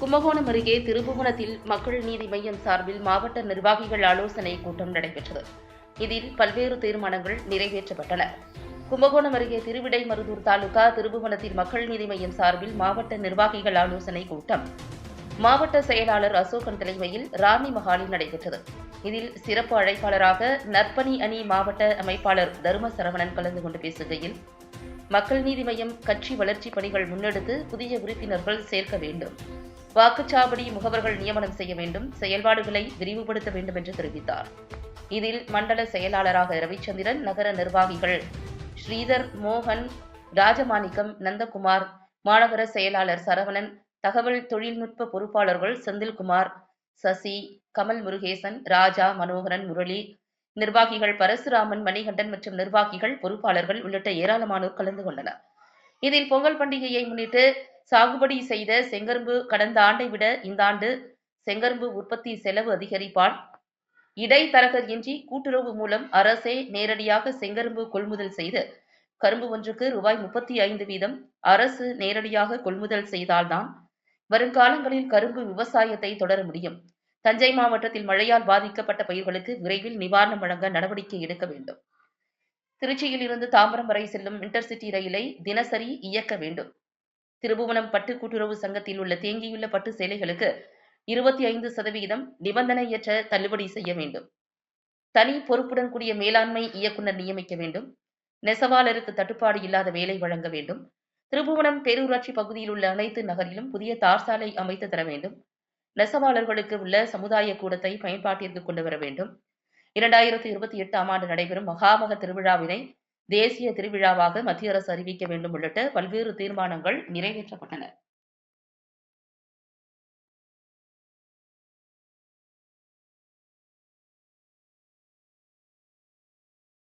கும்பகோணம் அருகே திருப்புவனத்தில் மக்கள் நீதி மையம் சார்பில் மாவட்ட நிர்வாகிகள் ஆலோசனை கூட்டம் நடைபெற்றது. இதில் பல்வேறு தீர்மானங்கள் நிறைவேற்றப்பட்டன. கும்பகோணம் அருகே திருவிடைமருதூர் தாலுகா திருபுவனத்தில் மக்கள் நீதி மையம் சார்பில் மாவட்ட நிர்வாகிகள் ஆலோசனை கூட்டம். மாவட்ட செயலாளர் அசோகன் தலைமையில் ராணி மஹாலில் நடைபெற்றது. இதில் சிறப்பு அழைப்பாளராக நற்பணி அணி மாவட்ட அமைப்பாளர் தர்ம சரவணன் கலந்து கொண்டு பேசுகையில் மக்கள் நீதி மையம் கட்சி வளர்ச்சி பணிகள் முன்னெடுத்து புதிய உறுப்பினர்கள் சேர்க்க வேண்டும். வாக்குச்சாவடி முகவர்கள் நியமனம் செய்ய வேண்டும் செயல்பாடுகளை விரிவுபடுத்த வேண்டும் என்று தெரிவித்தார். இதில் மண்டல செயலாளராக ரவிச்சந்திரன் நகர நிர்வாகிகள் ஸ்ரீதர் மோகன் ராஜமாணிக்கம் நந்தகுமார் மாநகர செயலாளர் சரவணன் தகவல் தொழில்நுட்ப பொறுப்பாளர்கள் செந்தில்குமார் சசி கமல் முருகேசன் ராஜா மனோகரன் முரளி நிர்வாகிகள் பரசுராமன் மணிகண்டன் மற்றும் நிர்வாகிகள் பொறுப்பாளர்கள் உள்ளிட்ட ஏராளமானோர் கலந்து கொண்டனர். இதில் பொங்கல் பண்டிகையை முன்னிட்டு சாகுபடி செய்த செங்கரும்பு கடந்த ஆண்டை விட இந்த ஆண்டு செங்கரும்பு உற்பத்தி செலவு அதிகரிப்பால் இடைத்தரகர் இன்றி கூட்டுறவு மூலம் அரசே நேரடியாக செங்கரும்பு கொள்முதல் செய்து கரும்பு ஒன்றுக்கு ரூபாய் முப்பத்தி ஐந்து வீதம் அரசு நேரடியாக கொள்முதல் செய்தால்தான் வருங்காலங்களில் கரும்பு விவசாயத்தை தொடர முடியும். தஞ்சை மாவட்டத்தில் மழையால் பாதிக்கப்பட்ட பயிர்களுக்கு விரைவில் நிவாரணம் வழங்க நடவடிக்கை எடுக்க வேண்டும். திருச்சியில் இருந்து தாம்பரம் வரை செல்லும் இன்டர்சிட்டி ரயிலை தினசரி இயக்க வேண்டும். திருபுவனம் பட்டு கூட்டுறவு சங்கத்தில் உள்ள தேங்கியுள்ள பட்டு சேலைகளுக்கு இருபத்தி ஐந்து சதவிகிதம் நிபந்தனையற்ற தள்ளுபடி செய்ய வேண்டும். தனி பொறுப்புடன் கூடிய மேலாண்மை இயக்குநர் நியமிக்க வேண்டும். நெசவாளருக்கு தட்டுப்பாடு இல்லாத வேலை வழங்க வேண்டும். திருபுவனம் பேரூராட்சி பகுதியில் உள்ள அனைத்து நகரிலும் புதிய தார் சாலை அமைத்து தர வேண்டும். நெசவாளர்களுக்கு உள்ள சமுதாய கூடத்தை பயன்பாட்டிற்கு கொண்டு வர வேண்டும். இரண்டாயிரத்தி இருபத்தி எட்டாம் ஆண்டு நடைபெறும் மகாமக திருவிழாவினை தேசிய திருவிழாவாக மத்திய அரசு அறிவிக்க வேண்டும் உள்ளிட்ட பல்வேறு தீர்மானங்கள் நிறைவேற்றப்பட்டன.